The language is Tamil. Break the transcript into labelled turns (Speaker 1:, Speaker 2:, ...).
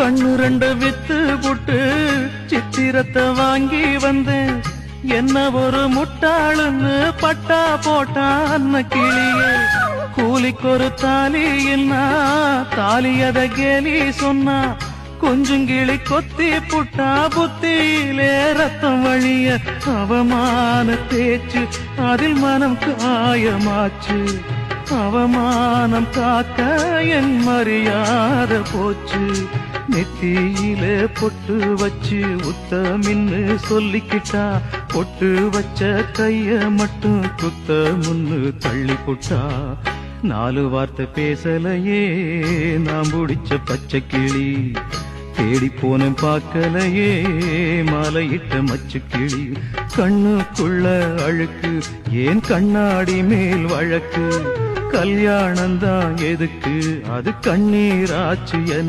Speaker 1: கண்ணு ரெண்டு வித்து புட்டு சித்திரத்தை வாங்கி வந்தேன் என்ன ஒரு முட்டாளுன்னு பட்டா போட்டா கிளியே. கூலிக்கு ஒரு தாலி என்ன? தாலி தாலியத கேலி சொன்னா கொஞ்சம் கிளி கொத்தி புட்டா புத்தியிலே ரத்தம் வழிய அவமான தேச்சு அதில் மனம் காயமாச்சு அவமானம் காக்க என் மரியாதை போச்சு. நெத்தியில பொட்டு வச்சு உத்தமின்னு சொல்லிக்கிட்டா பொட்டு வச்ச கைய மட்டும் குத்த முன்னு தள்ளி போட்டா. நாலு வார்த்தை பேசலையே நான் முடிச்ச பச்சை கிளி. தேடி போன பார்க்கலையே மாலையிட்ட மச்சு கிளி. கண்ணுக்குள்ள அழுக்கு ஏன் கண்ணாடி மேல் வழக்கு? கல்யாணம் தான் எதுக்கு? அது கண்ணீராச்சு என